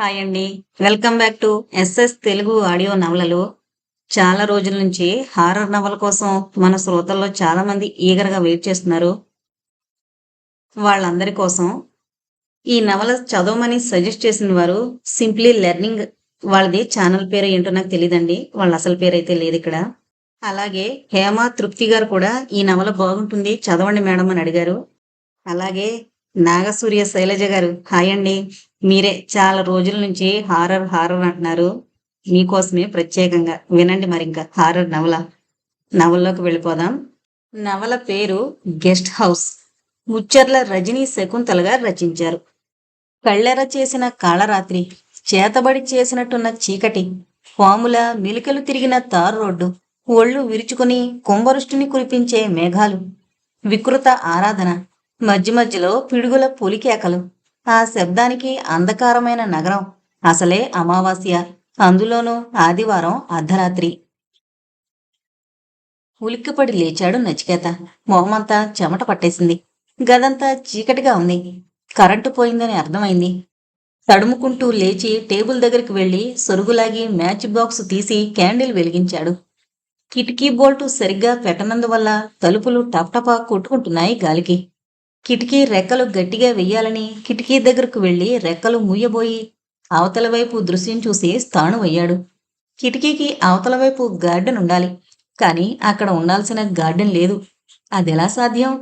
Hi అండి. Welcome back to SS Telugu audio నవలలు. చాలా రోజుల నుంచి హారర్ నవల కోసం మన శ్రోతల్లో చాలా మంది ఈగర్గా వెయిట్ చేస్తున్నారు. వాళ్ళందరి కోసం ఈ నవల చదవమని సజెస్ట్ చేసిన వారు సింప్లీ లెర్నింగ్ వాళ్ళది ఛానల్ పేరు ఏంటో నాకు తెలియదండి వాళ్ళ అసలు పేరు అయితే లేదు ఇక్కడ. అలాగే హేమ తృప్తి గారు కూడా ఈ నవల బాగుంటుంది చదవండి మేడం అని అడిగారు. అలాగే నాగసూర్య శైలజ గారు హాయ్ అండి. మీరే చాలా రోజుల నుంచి హారర్ హారర్ అంటున్నారు. మీకోసమే ప్రత్యేకంగా వినండి మరి ఇంకా హారర్ నవల. నవల్లోకి వెళ్ళిపోదాం. నవల పేరు గెస్ట్ హౌస్. ముచ్చర్ల రజనీ శకుంతల గారు రచించారు. కళ్ళెర చేసిన కాళరాత్రి చేతబడి చేసినట్టున్న చీకటి పాముల మిలికలు తిరిగిన తారు రోడ్డు ఒళ్ళు విరుచుకుని కుంభరుష్టిని కురిపించే మేఘాలు వికృత ఆరాధన మధ్య మధ్యలో పిడుగుల పులికేకలు. ఆ శబ్దానికి అంధకారమైన నగరం. అసలే అమావాస్య. అందులోనూ ఆదివారం అర్ధరాత్రి. ఉలిక్కిపడి లేచాడు నచికేత. మొహమంతా చెమట పట్టేసింది. గదంతా చీకటిగా ఉంది. కరెంటు పోయిందని అర్థమైంది. తడుముకుంటూ లేచి టేబుల్ దగ్గరికి వెళ్ళి సొరుగులాగి మ్యాచ్ బాక్స్ తీసి క్యాండిల్ వెలిగించాడు. కిటికీ బోల్టు సరిగ్గా పెట్టనందువల్ల తలుపులు టప్టపా కొట్టుకుంటున్నాయి గాలికి. కిటికీ రెక్కలు గట్టిగా వెయ్యాలని కిటికీ దగ్గరకు వెళ్ళి రెక్కలు మూయబోయి అవతల వైపు దృశ్యం చూసి స్థాణువయ్యాడు. కిటికీకి అవతల వైపు గార్డెన్ ఉండాలి కానీ అక్కడ ఉండాల్సిన గార్డెన్ లేదు. అదెలా సాధ్యం?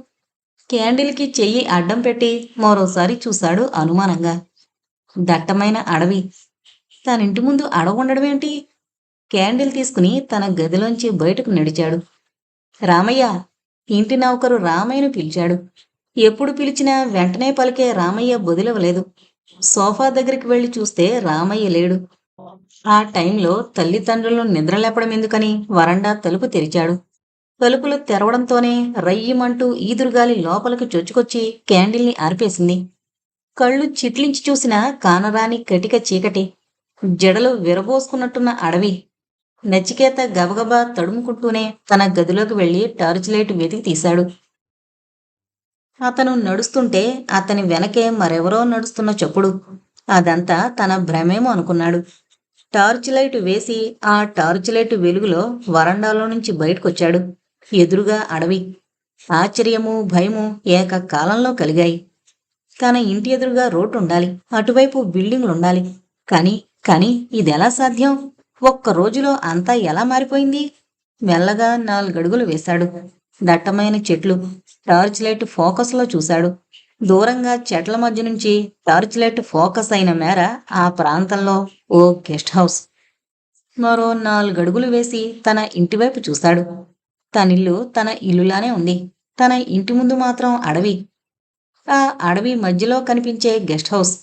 క్యాండిల్కి చెయ్యి అడ్డం పెట్టి మరోసారి చూశాడు అనుమానంగా. దట్టమైన అడవి. తన ఇంటి ముందు అడవి ఉండడమేంటి క్యాండిల్ తీసుకుని తన గదిలోంచి బయటకు నడిచాడు. రామయ్య ఇంటి నౌకరు రామయ్యను పిలిచాడు. ఎప్పుడు పిలిచినా వెంటనే పలికే రామయ్య బొదిలవలేదు సోఫా దగ్గరికి వెళ్ళి చూస్తే రామయ్య లేడు. ఆ టైంలో తల్లిదండ్రులను నిద్రలేపడం ఎందుకని వరండా తలుపు తెరిచాడు. తలుపులు తెరవడంతోనే రయ్యమంటూ ఈదురుగాలి లోపలికి చొచ్చుకొచ్చి క్యాండిల్ని ఆర్పేసింది. కళ్ళు చిట్లించి చూసిన కానరాని కటిక చీకటి జడలు విరబోసుకున్నట్టున్న అడవి. నచికేత గబగబా తడుముకుంటూనే తన గదిలోకి వెళ్ళి టార్చ్ లైట్ వెతికి తీశాడు. అతను నడుస్తుంటే అతని వెనకే మరెవరో నడుస్తున్న చప్పుడు. అదంతా తన భ్రమేమో అనుకున్నాడు. టార్చ్ లైట్ వేసి ఆ టార్చ్ లైట్ వెలుగులో వరండాలో నుంచి బయటకొచ్చాడు. ఎదురుగా అడవి. ఆశ్చర్యము భయము ఏకకాలంలో కలిగాయి. తన ఇంటి ఎదురుగా రోడ్డు ఉండాలి అటువైపు బిల్డింగ్లు ఉండాలి కానీ కాని ఇదెలా సాధ్యం? ఒక్క రోజులో అంతా ఎలా మారిపోయింది? మెల్లగా నాలుగడుగులు వేశాడు. దట్టమైన చెట్లు టార్చ్ లైట్ ఫోకస్లో చూశాడు. దూరంగా చెట్ల మధ్య నుంచి టార్చ్ లైట్ ఫోకస్ అయిన మేర ఆ ప్రాంతంలో ఓ గెస్ట్ హౌస్. మరో నాలుగు అడుగులు వేసి తన ఇంటివైపు చూశాడు. తనిల్లు తన ఇల్లులానే ఉంది. తన ఇంటి ముందు మాత్రం అడవి. ఆ అడవి మధ్యలో కనిపించే గెస్ట్ హౌస్.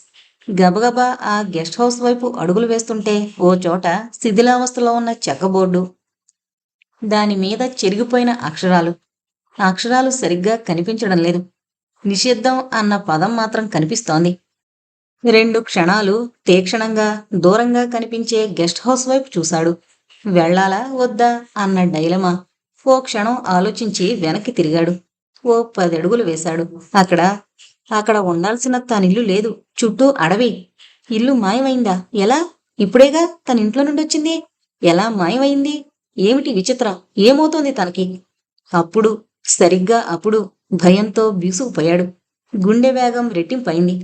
గబగబా ఆ గెస్ట్ హౌస్ వైపు అడుగులు వేస్తుంటే ఓ చోట శిథిలావస్థలో ఉన్న చెక్క బోర్డు. దాని మీద చెరిగిపోయిన అక్షరాలు. అక్షరాలు సరిగ్గా కనిపించడం లేదు. నిషిద్ధం అన్న పదం మాత్రం కనిపిస్తోంది. రెండు క్షణాలు తీక్షణంగా దూరంగా కనిపించే గెస్ట్ హౌస్ వైపు చూశాడు. వెళ్ళాలా వద్దా అన్న డైలమా? ఓ క్షణం ఆలోచించి వెనక్కి తిరిగాడు. ఓ పది అడుగులు వేశాడు. అక్కడ అక్కడ ఉండాల్సిన తన ఇల్లు లేదు. చుట్టూ అడవి. ఇల్లు మాయమైందా? ఎలా? ఇప్పుడేగా తన ఇంట్లో నుండి వచ్చింది? ఎలా మాయమైంది? ఏమిటి విచిత్రం? ఏమవుతోంది తనకి? అప్పుడు సరిగ్గా అప్పుడు భయంతో బీసుకుపోయాడు గుండె వేగం రెట్టింపైంది.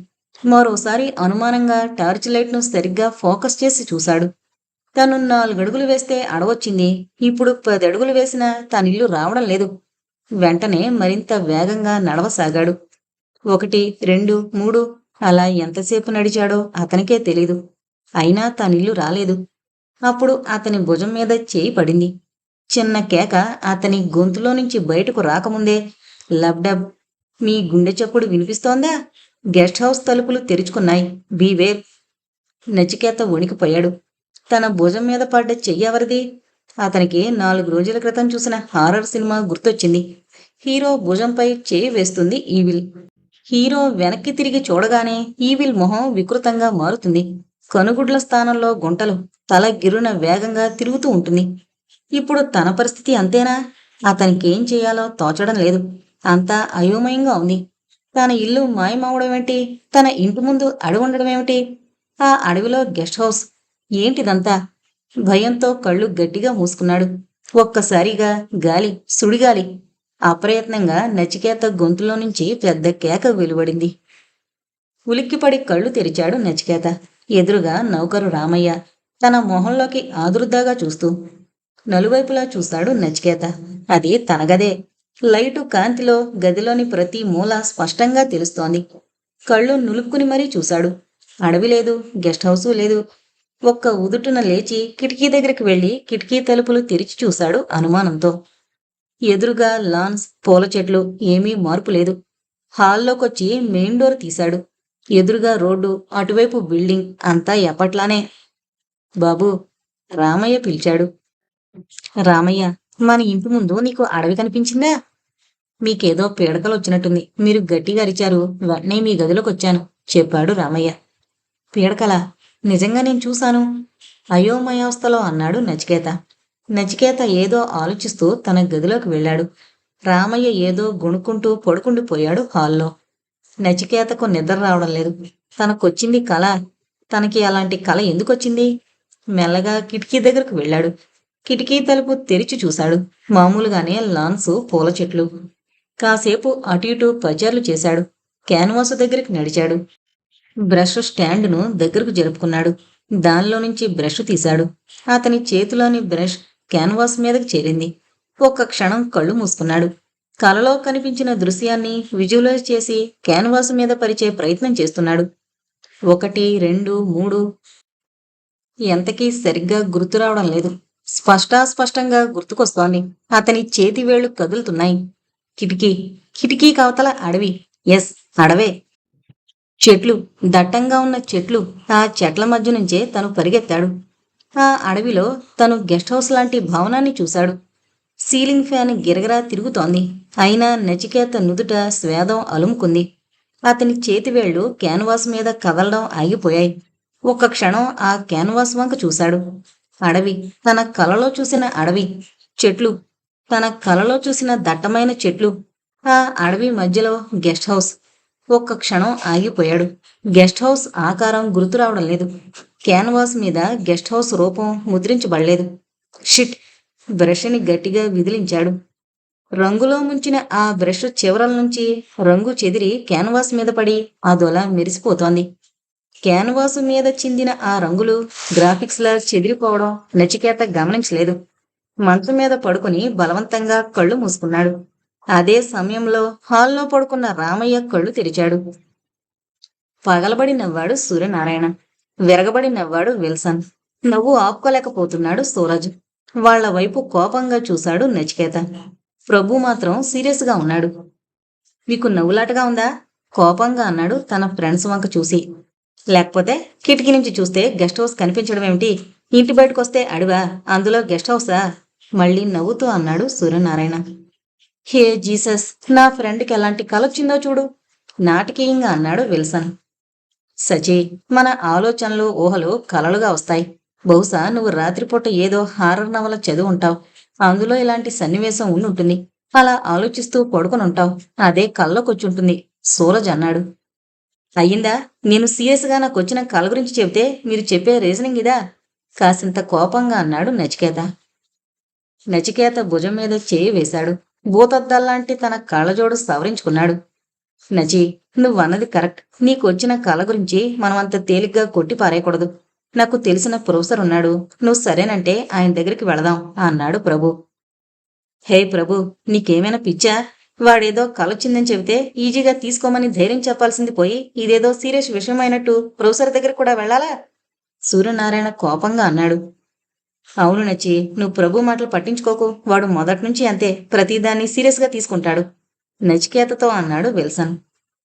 మరోసారి అనుమానంగా టార్చ్ లైట్ను సరిగ్గా ఫోకస్ చేసి చూశాడు. తను నాలుగడుగులు వేస్తే అడవచ్చింది. ఇప్పుడు పది అడుగులు వేసినా తనిల్లు రావడం లేదు. వెంటనే మరింత వేగంగా నడవసాగాడు. ఒకటి రెండు మూడు అలా ఎంతసేపు నడిచాడో అతనికే తెలీదు. అయినా తనిల్లు రాలేదు. అప్పుడు అతని భుజం మీద చేయి పడింది. చిన్న కేక అతని గొంతులో నుంచి బయటకు రాకముందే లబ్డబ్ మీ గుండె చప్పుడు వినిపిస్తోందా? గెస్ట్ హౌస్ తలుపులు తెరుచుకున్నాయి. బీవేర్. నచికేత వణికిపోయాడు. తన భుజం మీద పడ్డ చెయ్యెవరిది అతనికి నాలుగు రోజుల క్రితం చూసిన హారర్ సినిమా గుర్తొచ్చింది. హీరో భుజంపై చేయి వేస్తుంది ఈవిల్. హీరో వెనక్కి తిరిగి చూడగానే ఈవిల్ మొహం వికృతంగా మారుతుంది. కనుగుడ్ల స్థానంలో గుంటలు తల గిరున వేగంగా తిరుగుతూ ఉంటుంది. ఇప్పుడు తన పరిస్థితి అంతేనా? అతనికేం చేయాలో తోచడం లేదు. అంతా అయోమయంగా ఉంది. తన ఇల్లు మాయమవడం ఏమిటి తన ఇంటి ముందు అడుగుండడం ఏమిటి? ఆ అడవిలో గెస్ట్ హౌస్. ఏంటిదంతా? భయంతో కళ్ళు గట్టిగా మూసుకున్నాడు. ఒక్కసారిగా గాలి సుడిగాలి. అప్రయత్నంగా నచికేత గొంతులో నుంచి పెద్ద కేక వెలువడింది. ఉలిక్కిపడి కళ్ళు తెరిచాడు నచికేత. ఎదురుగా నౌకరు రామయ్య తన మొహంలోకి ఆదురుద్దాగా చూస్తూ నలువైపులా చూశాడు నచికేత. అది తన గదే లైటు కాంతిలో గదిలోని ప్రతి మూల స్పష్టంగా తెలుస్తోంది. కళ్ళు నులుపుకుని మరీ చూశాడు. అడవి లేదు గెస్ట్ హౌసు లేదు. ఒక్క ఉదుటున లేచి కిటికీ దగ్గరికి వెళ్ళి కిటికీ తలుపులు తెరిచి చూశాడు అనుమానంతో. ఎదురుగా లాన్స్ పూల చెట్లు ఏమీ మార్పు లేదు. హాల్లోకొచ్చి మెయిన్ డోర్ తీశాడు. ఎదురుగా రోడ్డు అటువైపు బిల్డింగ్ అంతా ఎప్పట్లానే. బాబు రామయ్య పిలిచాడు. రామయ్య మన ఇంటి ముందు నీకు అడవి కనిపించిందా? మీకేదో పీడకలు వచ్చినట్టుంది మీరు గట్టిగా అరిచారు వెంటనే మీ గదిలోకి వచ్చాను చెప్పాడు రామయ్య. పీడకల నిజంగా నేను చూశాను? అయోమయావస్థలో అన్నాడు నచికేత. నచికేత ఏదో ఆలోచిస్తూ తన గదిలోకి వెళ్ళాడు. రామయ్య ఏదో గుణుకుంటూ పడుకుండిపోయాడు హాల్లో. నచికేతకు నిద్ర రావడం లేదు. తనకొచ్చింది కళ తనకి అలాంటి కళ ఎందుకొచ్చింది? మెల్లగా కిటికీ దగ్గరకు వెళ్ళాడు. కిటికీ తలుపు తెరిచి చూశాడు. మామూలుగానే లాన్స్ పూల చెట్లు. కాసేపు అటు ఇటు పచార్లు చేశాడు. క్యాన్వాసు దగ్గరికి నడిచాడు. బ్రష్ స్టాండ్ను దగ్గరకు జరుపుకున్నాడు. దానిలో నుంచి బ్రష్ తీశాడు. అతని చేతిలోని బ్రష్ క్యాన్వాస్ మీదకి చేరింది. ఒక్క క్షణం కళ్ళు మూసుకున్నాడు. కలలో కనిపించిన దృశ్యాన్ని విజువలైజ్ చేసి క్యాన్వాస్ మీద పరిచే ప్రయత్నం చేస్తున్నాడు. ఒకటి రెండు మూడు. ఎంతకీ సరిగ్గా గుర్తు రావడం లేదు. స్పష్టాస్పష్టంగా గుర్తుకొస్తోంది. అతని చేతి వేళ్ళు కదులుతున్నాయి. కిటికీ కిటికీ కవతల అడవి. ఎస్ అడవే చెట్లు దట్టంగా ఉన్న చెట్లు ఆ చెట్ల మధ్య నుంచే తను పరిగెత్తాడు. ఆ అడవిలో తను గెస్ట్ హౌస్ లాంటి భవనాన్ని చూశాడు. సీలింగ్ ఫ్యాన్ గిరగరా తిరుగుతోంది. అయినా నచికేత నుదుట స్వేదం అలుముకుంది. అతని చేతివేళ్ళు క్యాన్వాస్ మీద కదలడం ఆగిపోయాయి. ఒక్క క్షణం ఆ క్యాన్వాస్ వంక చూశాడు. అడవి. తన కలలో చూసిన అడవి చెట్లు. తన కలలో చూసిన దట్టమైన చెట్లు. ఆ అడవి మధ్యలో గెస్ట్ హౌస్. ఒక్క క్షణం ఆగిపోయాడు. గెస్ట్ హౌస్ ఆకారం గుర్తు రావడం లేదు. క్యాన్వాస్ మీద గెస్ట్ హౌస్ రూపం ముద్రించబడలేదు. షిట్! బ్రష్ని గట్టిగా విదిలించాడు. రంగులో ముంచిన ఆ బ్రష్ చివరల నుంచి రంగు చెదిరి క్యాన్వాస్ మీద పడి అదొలా మెరిసిపోతోంది. క్యాన్వాస్ మీద చిందిన ఆ రంగులు గ్రాఫిక్స్లా చెదిరిపోవడం నచికేత గమనించలేదు. మంచం మీద పడుకుని బలవంతంగా కళ్ళు మూసుకున్నాడు. అదే సమయంలో హాల్లో పడుకున్న రామయ్య కళ్ళు తెరిచాడు. పగలబడి నవ్వాడు సూర్యనారాయణ. విరగబడి నవ్వాడు విల్సన్. నవ్వు ఆపుకోలేకపోతున్నాడు సూరజ్. వాళ్ళ వైపు కోపంగా చూశాడు నచికేత. ప్రభు మాత్రం సీరియస్గా ఉన్నాడు. మీకు నవ్వులాటగా ఉందా? కోపంగా అన్నాడు తన ఫ్రెండ్స్ వంక చూసి. లేకపోతే కిటికీ నుంచి చూస్తే గెస్ట్ హౌస్ కనిపించడం ఏమిటి? ఇంటి బయటకు వస్తే అడివా? అందులో గెస్ట్ హౌసా? మళ్ళీ నవ్వుతూ అన్నాడు సూర్యనారాయణ. హే జీసస్ నా ఫ్రెండ్కి ఎలాంటి కల వచ్చిందో చూడు. నాటకీయంగా అన్నాడు విల్సన్. సచి మన ఆలోచనలు ఊహలు కలలుగా వస్తాయి. బహుశా నువ్వు రాత్రిపూట ఏదో హారర్ నవల చదువు ఉంటావు. అందులో ఇలాంటి సన్నివేశం ఉండి ఉంటుంది అలా ఆలోచిస్తూ పడుకొని ఉంటావు అదే కళ్ళకొచ్చుంటుంది. సూరజ్ అన్నాడు. అయ్యిందా? నేను సీరియస్గా నాకు వచ్చిన కళ గురించి చెబితే మీరు చెప్పే రీజనింగ్ ఇదా? కాసింత కోపంగా అన్నాడు నచికేత. నచికేత భుజం మీద చేయి వేశాడు. భూతద్దల్లాంటి తన కళ్ళజోడు సవరించుకున్నాడు. నచి నువ్వన్నది కరెక్ట్. నీకు వచ్చిన కళ గురించి మనం అంత తేలిగ్గా కొట్టి పారేయకూడదు. నాకు తెలిసిన ప్రొఫెసర్ ఉన్నాడు. నువ్వు సరేనంటే ఆయన దగ్గరికి వెళదాం అన్నాడు ప్రభు. హే ప్రభు నీకేమైనా పిచ్చా? వాడేదో కలొచ్చిందని చెబితే ఈజీగా తీసుకోమని ధైర్యం చెప్పాల్సింది పోయి ఇదేదో సీరియస్ విషయమైనట్టు ప్రొఫెసర్ దగ్గర కూడా వెళ్ళాలా? సూర్యనారాయణ కోపంగా అన్నాడు. అవును నచ్చి నువ్వు ప్రభు మాటలు పట్టించుకోకు. వాడు మొదటి నుంచి అంతే. ప్రతిదాన్ని సీరియస్గా తీసుకుంటాడు. నచికేతతో అన్నాడు విల్సన్.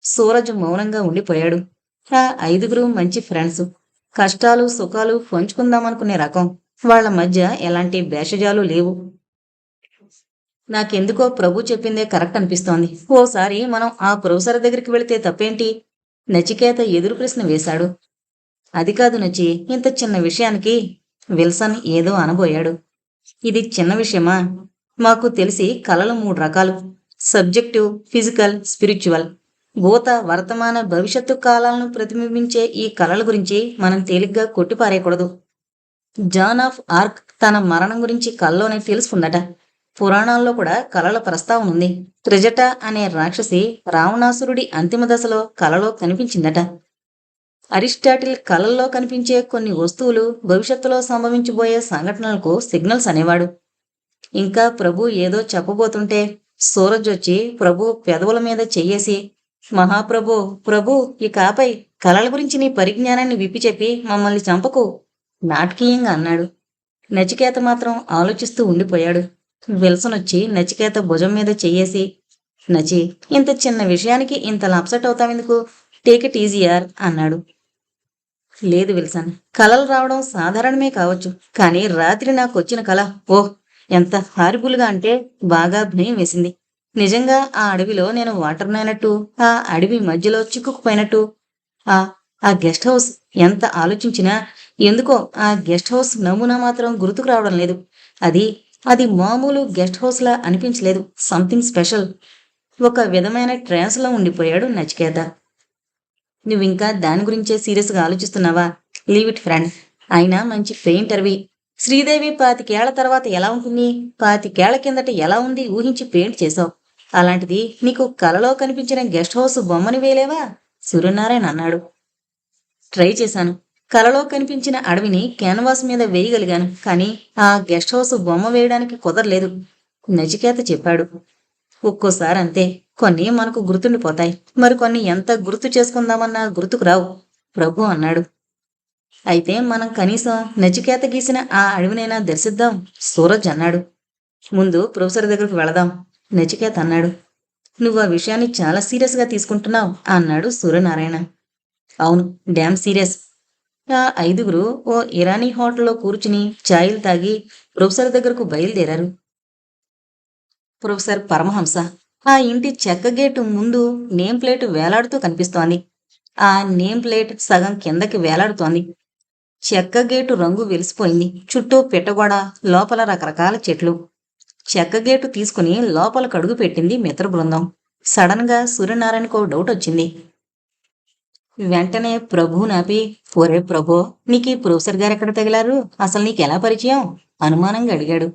సూరజ్ మౌనంగా ఉండిపోయాడు. ఆ ఐదుగురు మంచి ఫ్రెండ్స్. కష్టాలు సుఖాలు పంచుకుందామనుకునే రకం. వాళ్ళ మధ్య ఎలాంటి భేషజాలు లేవు. నాకెందుకో ప్రభు చెప్పిందే కరెక్ట్ అనిపిస్తోంది. ఓసారి మనం ఆ ప్రొఫెసర్ దగ్గరికి వెళితే తప్పేంటి? నచికేత ఎదురు ప్రశ్న వేశాడు. అది కాదు నచి ఇంత చిన్న విషయానికి విల్సన్ ఏదో అనబోయాడు. ఇది చిన్న విషయమా? మాకు తెలిసి కళలు మూడు రకాలు. Subjective physical spiritual. భూత వర్తమాన భవిష్యత్తు కాలాలను ప్రతిబింబించే ఈ కళల గురించి మనం తేలిగ్గా కొట్టిపారేయకూడదు. జాన్ ఆఫ్ ఆర్క్ తన మరణం గురించి కల్లోనే తెలుసుకుందట. పురాణాల్లో కూడా కలల ప్రస్తావన ఉంది. త్రిజట అనే రాక్షసి రావణాసురుడి అంతిమ దశలో కలలో కనిపించిందట. అరిస్టాటిల్ కళల్లో కనిపించే కొన్ని వస్తువులు భవిష్యత్తులో సంభవించబోయే సంఘటనలకు సిగ్నల్స్ అనేవాడు. ఇంకా ప్రభు ఏదో చెప్పబోతుంటే సూరజ్ వచ్చి ప్రభు పెదవుల మీద చెయ్యేసి మహాప్రభు ప్రభు ఈ కాపై కళల గురించి నీ పరిజ్ఞానాన్ని విప్పి చెప్పి మమ్మల్ని చంపకు నాటకీయంగా అన్నాడు. నచికేత మాత్రం ఆలోచిస్తూ ఉండిపోయాడు. విల్సన్ వచ్చి నచికేత భుజం మీద చెయ్యేసి నచి ఇంత చిన్న విషయానికి ఇంతలా అప్సెట్ అవుతావెందుకు? టేక్ ఇట్ ఈజీఆర్ అన్నాడు. లేదు విల్సన్ కలలు రావడం సాధారణమే కావచ్చు కానీ రాత్రి నాకు వచ్చిన కళ ఓహ్ ఎంత హారిబుల్గా అంటే బాగా భయం వేసింది. నిజంగా ఆ అడవిలో నేను వాటర్ నైనట్టు ఆ అడవి మధ్యలో చిక్కుకుపోయినట్టు ఆ ఆ గెస్ట్ హౌస్ ఎంత ఆలోచించినా ఎందుకో ఆ గెస్ట్ హౌస్ నమూనా మాత్రం గుర్తుకు రావడం లేదు. అది అది మామూలు గెస్ట్ హౌస్లా అనిపించలేదు. Something special. ఒక విధమైన ట్రాన్స్లో ఉండిపోయాడు నచికేత. నువ్వింకా దాని గురించే సీరియస్గా ఆలోచిస్తున్నావా? Leave it friend. అయినా మంచి పెయింటర్వి శ్రీదేవి పాతికేళ్ళ తర్వాత ఎలా ఉంటుంది? పాతికేళ్ళ కిందట ఎలా ఉంది? ఊహించి పెయింట్ చేసావు అలాంటిది నీకు కలలో కనిపించిన గెస్ట్ హౌస్ బొమ్మని వేలేవా సూర్యనారాయణ అన్నాడు. ట్రై చేశాను. కలలో కనిపించిన అడవిని క్యాన్వాస్ మీద వేయగలిగాను కానీ ఆ గెస్ట్ హౌస్ బొమ్మ వేయడానికి కుదరలేదు నచికేత చెప్పాడు. ఒక్కోసారి అంతే కొన్ని మనకు గుర్తుండిపోతాయి. మరికొన్ని ఎంత గుర్తు చేసుకుందామన్నా గుర్తుకు రావు ప్రభు అన్నాడు. అయితే మనం కనీసం నచికేత గీసిన ఆ అడవినైనా దర్శిద్దాం సూరజ్ అన్నాడు. ముందు ప్రొఫెసర్ దగ్గరకు వెళదాం నచికేత అన్నాడు. నువ్వు ఆ విషయాన్ని చాలా సీరియస్గా తీసుకుంటున్నావు అన్నాడు సూర్యనారాయణ. అవును డ్యామ్ సీరియస్ ఐదుగురు ఓ ఇరానీ హోటల్లో కూర్చుని ఛాయలు తాగి ప్రొఫెసర్ దగ్గరకు బయలుదేరారు. ప్రొఫెసర్ పరమహంస ఆ ఇంటి చెక్క గేటు ముందు నేమ్ ప్లేట్ వేలాడుతూ కనిపిస్తోంది. ఆ నేమ్ ప్లేట్ సగం కిందకి వేలాడుతోంది. చెక్క గేటు రంగు వెలిసిపోయింది. చుట్టూ పెట్టగోడ లోపల రకరకాల చెట్లు. చెక్క గేటు తీసుకుని లోపల కడుగు పెట్టింది మిత్ర బృందం సడన్గా సూర్యనారాయణకు డౌట్ వచ్చింది. వెంటనే ప్రభు నాపి ఒరే ప్రభు నీకు ఈ ప్రొఫెసర్ గారు ఎక్కడ తగిలారు? అసలు నీకు ఎలా పరిచయం? అనుమానంగా అడిగాడు.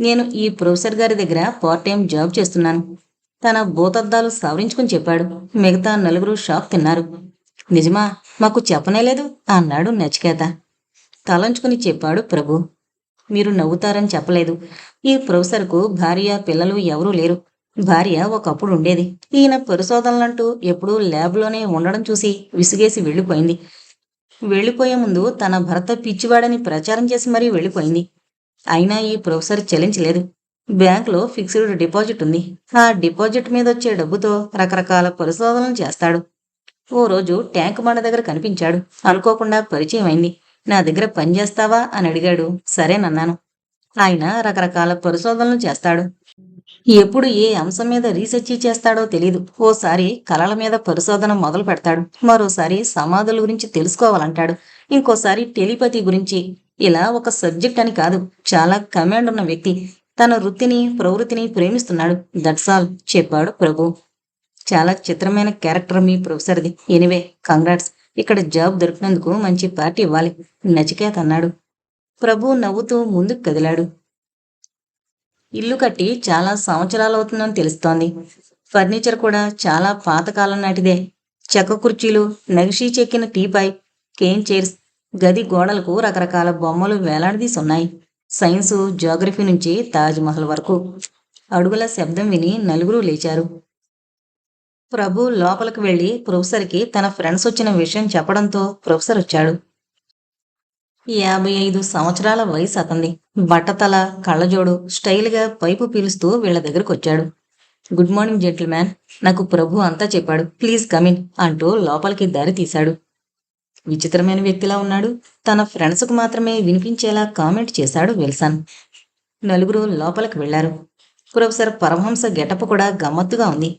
నేను ఈ ప్రొఫెసర్ గారి దగ్గర పార్ట్ టైం జాబ్ చేస్తున్నాను. తన భూతద్దాలు సవరించుకుని చెప్పాడు. మిగతా నలుగురు షాక్ తిన్నారు. నిజమా? మాకు చెప్పనే లేదు? అన్నాడు నచికేత. తలంచుకుని చెప్పాడు ప్రభు. మీరు నవ్వుతారని చెప్పలేదు. ఈ ప్రొఫెసర్కు భార్య పిల్లలు ఎవరూ లేరు. భార్య ఒకప్పుడు ఉండేది. ఈయన పరిశోధనలంటూ ఎప్పుడూ ల్యాబ్లోనే ఉండడం చూసి విసిగేసి వెళ్ళిపోయింది. వెళ్ళిపోయే ముందు తన భర్త పిచ్చివాడని ప్రచారం చేసి మరీ వెళ్ళిపోయింది. అయినా ఈ ప్రొఫెసర్ చెల్లించలేదు. బ్యాంకులో ఫిక్స్డ్ డిపాజిట్ ఉంది. ఆ డిపాజిట్ మీద వచ్చే డబ్బుతో రకరకాల పరిశోధనలు చేస్తాడు. ఓ రోజు ట్యాంక్ మన దగ్గర కనిపించాడు. అనుకోకుండా పరిచయం అయింది. నా దగ్గర పని చేస్తావా? అని అడిగాడు. సరేనన్నాను. ఆయన రకరకాల పరిశోధనలు చేస్తాడు. ఎప్పుడు ఏ అంశం మీద రీసెర్చ్ చేస్తాడో తెలియదు ఓసారి కళల మీద పరిశోధన మొదలు పెడతాడు. మరోసారి సమాధుల గురించి తెలుసుకోవాలంటాడు. ఇంకోసారి టెలిపతి గురించి. ఇలా ఒక సబ్జెక్ట్ అని కాదు చాలా కమాండ్ ఉన్న వ్యక్తి. తన వృత్తిని ప్రవృత్తిని ప్రేమిస్తున్నాడు. దట్స్ ఆల్ చెప్పాడు ప్రభు. చాలా చిత్రమైన క్యారెక్టర్ మీ ప్రొఫెసర్ది. ఎనివే కంగ్రాట్స్ ఇక్కడ జాబ్ దొరికినందుకు మంచి పార్టీ ఇవ్వాలి. నచికేత్ అన్నాడు ప్రభు నవ్వుతూ ముందుకు కదిలాడు. ఇల్లు కట్టి చాలా సంవత్సరాలు అవుతుందని తెలుస్తోంది. ఫర్నిచర్ కూడా చాలా పాతకాలం నాటిదే. చెక్క కుర్చీలు నగిషీ చెక్కిన టీపాయ్ కేన్ చైర్స్ గది గోడలకు రకరకాల బొమ్మలు వేలాడదీసి ఉన్నాయి సైన్సు జోగ్రఫీ నుంచి తాజ్మహల్ వరకు. అడుగుల శబ్దం విని నలుగురు లేచారు. ప్రభు లోపలికి వెళ్ళి ప్రొఫెసర్కి తన ఫ్రెండ్స్ వచ్చిన విషయం చెప్పడంతో ప్రొఫెసర్ వచ్చాడు. యాభై ఐదు సంవత్సరాల వయసు అతంది బట్టతల కళ్ళజోడు స్టైల్గా పైపు పీలుస్తూ వీళ్ళ దగ్గరకు వచ్చాడు గుడ్ మార్నింగ్ జెంటిల్మ్యాన్. నాకు ప్రభు అంతా చెప్పాడు. ప్లీజ్ కమిన్ అంటూ లోపలికి దారి తీశాడు. విచిత్రమైన వ్యక్తిలా ఉన్నాడు. తన ఫ్రెండ్స్కు మాత్రమే వినిపించేలా కామెంట్ చేశాడు విల్సన్. నలుగురు లోపలికి వెళ్ళారు ప్రొఫెసర్ పరమహంస గెటప్ కూడా గమ్మత్తుగా ఉంది.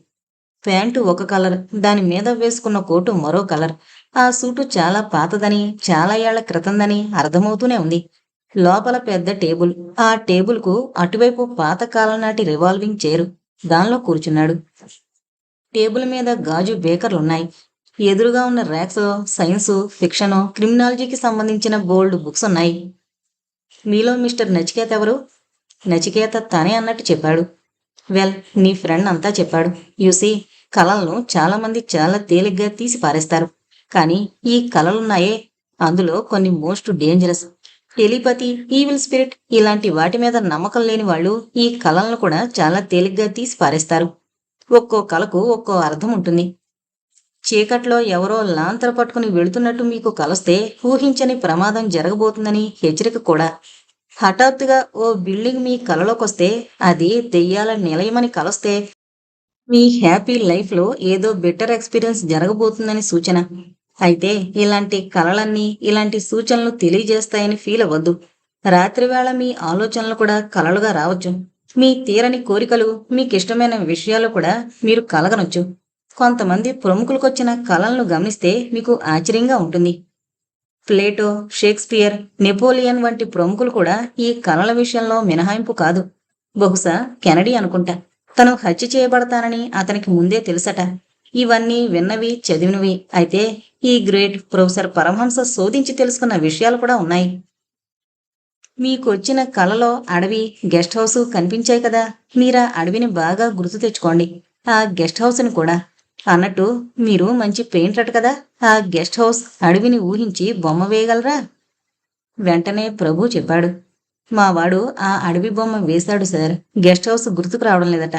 ప్యాంటు ఒక కలర్ దాని మీద వేసుకున్న కోటు మరో కలర్. ఆ సూటు చాలా పాతదని చాలా ఏళ్ళ క్రితందని అర్థమవుతూనే ఉంది. లోపల పెద్ద టేబుల్. ఆ టేబుల్కు అటువైపు పాతకాలం నాటి రివాల్వింగ్ చైరు. దానిలో కూర్చున్నాడు. టేబుల్ మీద గాజు బేకర్లున్నాయి. ఎదురుగా ఉన్న ర్యాక్స్ సైన్సు ఫిక్షను క్రిమినాలజీకి సంబంధించిన బోల్డ్ బుక్స్ ఉన్నాయి. మీలో మిస్టర్ నచికేత ఎవరు? నచికేత తనే అన్నట్టు చెప్పాడు. వెల్ నీ ఫ్రెండ్ అంతా చెప్పాడు. యూసి కళలను చాలామంది చాలా తేలిగ్గా తీసి పారేస్తారు. కానీ ఈ కళలున్నాయే అందులో కొన్ని most dangerous. Telepathy evil spirit ఇలాంటి వాటి మీద నమ్మకం లేని వాళ్ళు ఈ కళలను కూడా చాలా తేలిగ్గా తీసి పారేస్తారు. ఒక్కో కళకు ఒక్కో అర్థం ఉంటుంది. చీకట్లో ఎవరో లాంతర పట్టుకుని వెళుతున్నట్టు మీకు కలస్తే ఊహించని ప్రమాదం జరగబోతుందని హెచ్చరిక కూడా. హఠాత్తుగా ఓ బిల్డింగ్ మీ కలలోకొస్తే అది దెయ్యాల నిలయమని కలస్తే మీ హ్యాపీ లైఫ్లో ఏదో బెటర్ ఎక్స్పీరియన్స్ జరగబోతుందని సూచన. అయితే ఇలాంటి కలలన్నీ ఇలాంటి సూచనలు తెలియజేస్తాయని ఫీల్ అవ్వద్దు. రాత్రివేళ మీ ఆలోచనలు కూడా కలలుగా రావచ్చు. మీ తీరని కోరికలు మీకిష్టమైన విషయాలు కూడా మీరు కలగనొచ్చు. కొంతమంది ప్రముఖులకొచ్చిన కళలను గమనిస్తే మీకు ఆశ్చర్యంగా ఉంటుంది. ప్లేటో షేక్స్పియర్ నెపోలియన్ వంటి ప్రముఖులు కూడా ఈ కళల విషయంలో మినహాయింపు కాదు. బహుశా కెనడీ అనుకుంటా. తను హత్య చేయబడతానని అతనికి ముందే తెలుసట. ఇవన్నీ విన్నవి చదివినవి. అయితే ఈ గ్రేట్ ప్రొఫెసర్ పరమహంస శోధించి తెలుసుకున్న విషయాలు కూడా ఉన్నాయి. మీకు వచ్చిన కలలో అడవి గెస్ట్ హౌస్ కనిపించాయి కదా. మీరా అడవిని బాగా గుర్తు తెచ్చుకోండి. ఆ గెస్ట్ హౌస్ని కూడా. అన్నట్టు మీరు మంచి పెయింటర్ కదా. ఆ గెస్ట్ హౌస్ అడవిని ఊహించి బొమ్మ వేయగలరా? వెంటనే ప్రభు చెప్పాడు. మావాడు ఆ అడవి బొమ్మ వేశాడు సార్. గెస్ట్ హౌస్ గుర్తుకు రావడం లేదట.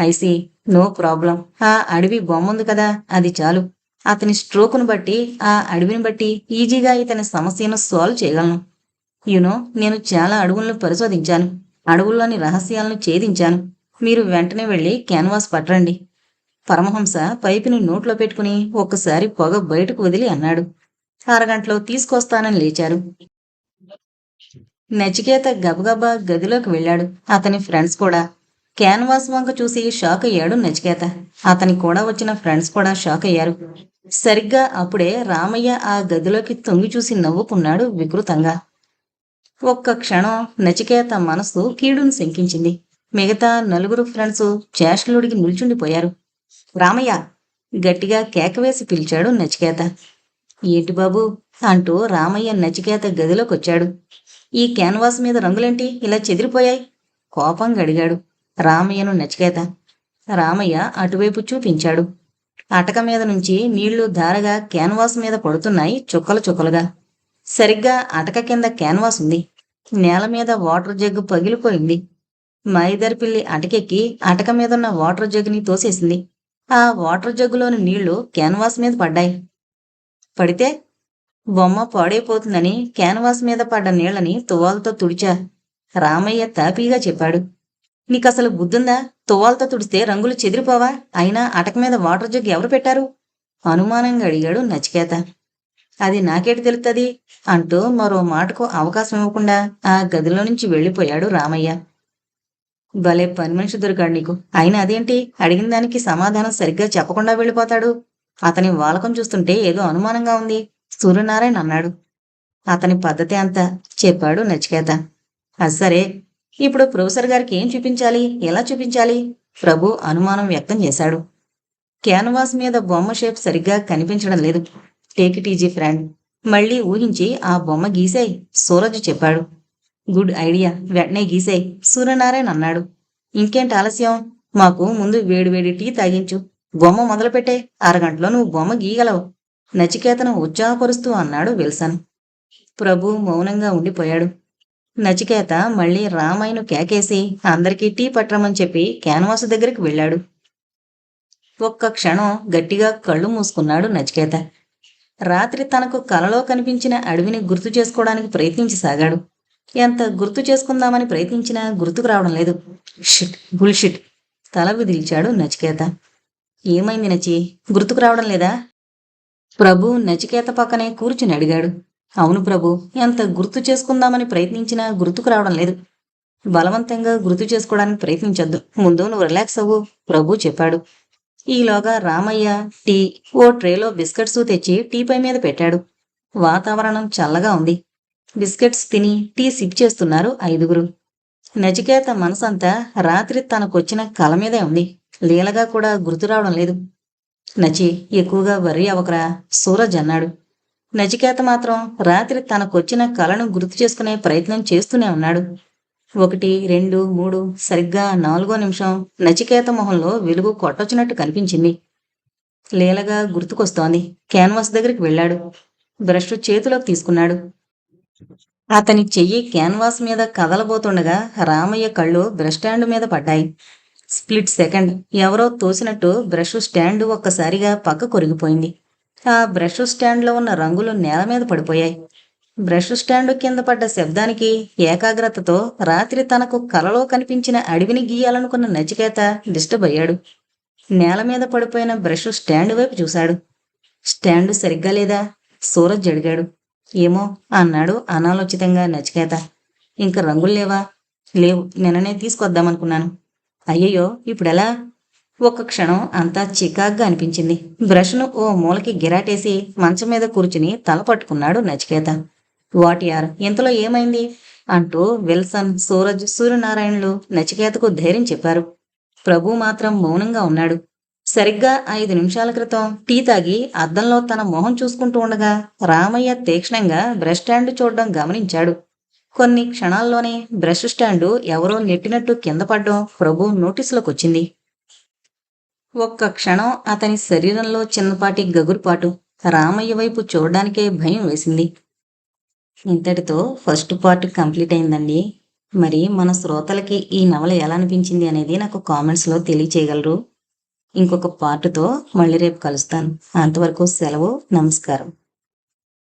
ఐసి నో ప్రాబ్లం ఆ అడవి బొమ్మ ఉంది కదా అది చాలు. అతని స్ట్రోక్ను బట్టి ఆ అడవిని బట్టి ఈజీగా ఇతని సమస్యను సాల్వ్ చేయగలను. యునో నేను చాలా అడవులను పరిశోధించాను. అడవుల్లోని రహస్యాలను ఛేదించాను. మీరు వెంటనే వెళ్ళి క్యాన్వాస్ పట్టరండి పరమహంస పైపుని నోట్లో పెట్టుకుని ఒక్కసారి పొగ బయటకు వదిలి అన్నాడు. అరగంటలో తీసుకొస్తానని లేచారు. నచికేత గబగబా గదిలోకి వెళ్ళాడు. అతని ఫ్రెండ్స్ కూడా క్యాన్వాస్ వంక చూసి షాక్ అయ్యాడు నచికేత. అతనికి కూడా వచ్చిన ఫ్రెండ్స్ కూడా షాక్ అయ్యారు. సరిగ్గా అప్పుడే రామయ్య ఆ గదిలోకి తొంగి చూసి నవ్వుకున్నాడు వికృతంగా. ఒక్క క్షణం నచికేత మనసు కీడును శంకించింది. మిగతా నలుగురు ఫ్రెండ్స్ చేష్టలుడికి నిల్చుండిపోయారు. రామయ్య గట్టిగా కేక వేసి పిలిచాడు నచికేత. ఏంటి బాబు? అంటూ రామయ్య నచికేత గదిలోకొచ్చాడు. ఈ క్యాన్వాస్ మీద రంగులేంటి? ఇలా చెదిరిపోయాయి? కోపంగా అడిగాడు. రామయ్యను నచికేత. రామయ్య అటువైపు చూపించాడు. అటక మీద నుంచి నీళ్ళు ధారగా క్యాన్వాస్ మీద పడుతున్నాయి చుక్కలు చుక్కలుగా. సరిగ్గా అటక కింద క్యాన్వాస్ ఉంది. నేల మీద వాటర్ జగ్గు పగిలిపోయింది. మైదర్ పిల్లి అటకెక్కి అటక మీదున్న వాటర్ జగ్గుని తోసేసింది. ఆ వాటర్ జగ్గులోని నీళ్ళు క్యాన్వాస్ మీద పడ్డాయి. పడితే బొమ్మ పాడైపోతుందని క్యాన్వాస్ మీద పడ్డ నీళ్ళని తువ్వాలతో తుడిచా. రామయ్య తాపీగా చెప్పాడు. నీకు అసలు బుద్ధుందా? తువ్వాలతో తుడిస్తే రంగులు చెదిరిపోవా? అయినా అటక మీద వాటర్ జగ్ ఎవరు పెట్టారు? అనుమానంగా అడిగాడు నచికేత. అది నాకేటి తెలుస్తుంది అంటూ మరో మాటకు అవకాశం ఇవ్వకుండా ఆ గదిలో నుంచి వెళ్ళిపోయాడు రామయ్య. భలే పని మనిషి దొరికాడు నీకు. అయినా అదేంటి? అడిగిన దానికి సమాధానం సరిగ్గా చెప్పకుండా వెళ్ళిపోతాడు. అతని వాలకం చూస్తుంటే ఏదో అనుమానంగా ఉంది. సూర్యనారాయణ అన్నాడు. అతని పద్ధతి అంతా చెప్పాడు నచికేత. అది సరే ఇప్పుడు ప్రొఫెసర్ గారికి ఏం చూపించాలి? ఎలా చూపించాలి? ప్రభు అనుమానం వ్యక్తం చేశాడు. క్యాన్వాస్ మీద బొమ్మ షేప్ సరిగ్గా కనిపించడం లేదు. Take it easy friend. మళ్ళీ ఊహించి ఆ బొమ్మ గీసాయి సూరజ్ చెప్పాడు. Good idea. వెంటనే గీసాయి సూర్యనారాయణ అన్నాడు. ఇంకేంటి ఆలస్యం? మాకు ముందు వేడివేడి టీ తాగించు. బొమ్మ మొదలుపెట్టే. అరగంటలో నువ్వు బొమ్మ గీయగలవు. నచికేతను ఉత్సాహపరుస్తూ అన్నాడు విల్సన్. ప్రభు మౌనంగా ఉండిపోయాడు. నచికేత మళ్ళీ రామయ్యను కేకేసి అందరికీ టీ పట్టరమని చెప్పి క్యాన్వాస్ దగ్గరికి వెళ్ళాడు. ఒక్క క్షణం గట్టిగా కళ్ళు మూసుకున్నాడు నచికేత. రాత్రి తనకు కలలో కనిపించిన అడవిని గుర్తు చేసుకోవడానికి ప్రయత్నించసాగాడు ఎంత గుర్తు చేసుకుందామని ప్రయత్నించినా గుర్తుకు రావడం లేదు. Shit bullshit. తల విదిల్చాడు నచికేత. ఏమైంది నచి? గుర్తుకు రావడం లేదా? ప్రభు నచికేత పక్కనే కూర్చుని అడిగాడు. అవును ప్రభు ఎంత గుర్తు చేసుకుందామని ప్రయత్నించినా గుర్తుకు రావడం లేదు. బలవంతంగా గుర్తు చేసుకోవడానికి ప్రయత్నించొద్దు. ముందు నువ్వు రిలాక్స్ అవ్వు ప్రభు చెప్పాడు. ఈలోగా రామయ్య టీ ఓ ట్రేలో బిస్కెట్స్ తెచ్చి టీపై మీద పెట్టాడు. వాతావరణం చల్లగా ఉంది. బిస్కెట్స్ తిని టీ సిప్ చేస్తున్నారు ఐదుగురు. నచికేత మనసంతా రాత్రి తనకొచ్చిన కల మీదే ఉంది. లీలగా కూడా గుర్తు రావడం లేదు. నచి ఎక్కువగా వర్రీ అవకరా సూరజ్ అన్నాడు. నచికేత మాత్రం రాత్రి తనకొచ్చిన కలను గుర్తు చేసుకునే ప్రయత్నం చేస్తూనే ఉన్నాడు. ఒకటి రెండు మూడు సరిగ్గా నాలుగో నిమిషం నచికేత మొహంలో వెలుగు కొట్టొచ్చినట్టు కనిపించింది. లీలగా గుర్తుకొస్తోంది. క్యాన్వాస్ దగ్గరికి వెళ్ళాడు. బ్రష్ చేతిలోకి తీసుకున్నాడు. అతని చెయ్యి క్యాన్వాస్ మీద కదలబోతుండగా రామయ్య కళ్ళు బ్రష్ స్టాండ్ మీద పడ్డాయి. Split second. ఎవరో తోసినట్టు బ్రష్ స్టాండ్ ఒక్కసారిగా పక్క కొరిగిపోయింది ఆ బ్రష్ స్టాండ్లో ఉన్న రంగులు నేల మీద పడిపోయాయి. బ్రష్ స్టాండ్ కింద పడ్డ శబ్దానికి ఏకాగ్రతతో రాత్రి తనకు కలలో కనిపించిన అడవిని గీయాలనుకున్న నచికేత డిస్టర్బ్ అయ్యాడు. నేల మీద పడిపోయిన బ్రష్ స్టాండ్ వైపు చూశాడు. స్టాండ్ సరిగ్గా లేదా? సూరజ్ అడిగాడు. ఏమో అన్నాడు అనాలోచితంగా నచికేత. ఇంక రంగులు లేవా? లేవు. నిన్ననే తీసుకొద్దామనుకున్నాను. అయ్యయ్యో ఇప్పుడెలా? ఒక్క క్షణం అంతా చికాగ్గా అనిపించింది. బ్రష్ను ఓ మూలకి గిరాటేసి మంచం మీద కూర్చుని తల పట్టుకున్నాడు నచికేత. వాట్ యార్ ఇంతలో ఏమైంది? అంటూ విల్సన్ సూరజ్ సూర్యనారాయణలు నచికేతకు ధైర్యం చెప్పారు. ప్రభు మాత్రం మౌనంగా ఉన్నాడు. సరిగ్గా ఐదు నిమిషాల క్రితం టీ తాగి అద్దంలో తన మొహం చూసుకుంటూ ఉండగా రామయ్య తీక్షణంగా బ్రష్ స్టాండ్ చూడడం గమనించాడు. కొన్ని క్షణాల్లోనే బ్రష్ స్టాండు ఎవరో నెట్టినట్టు కింద పడ్డం ప్రభు నోటీసులోకి వచ్చింది ఒక్క క్షణం అతని శరీరంలో చిన్నపాటి గగురుపాటు రామయ్య వైపు చూడడానికే భయం వేసింది. ఇంతటితో ఫస్ట్ పార్ట్ కంప్లీట్ అయిందండి. మరి మన శ్రోతలకి ఈ నవల ఎలా అనిపించింది అనేది నాకు కామెంట్స్లో తెలియచేయగలరు. ఇంకొక పార్ట్తో మళ్ళీ రేపు కలుస్తాను. అంతవరకు సెలవు నమస్కారం.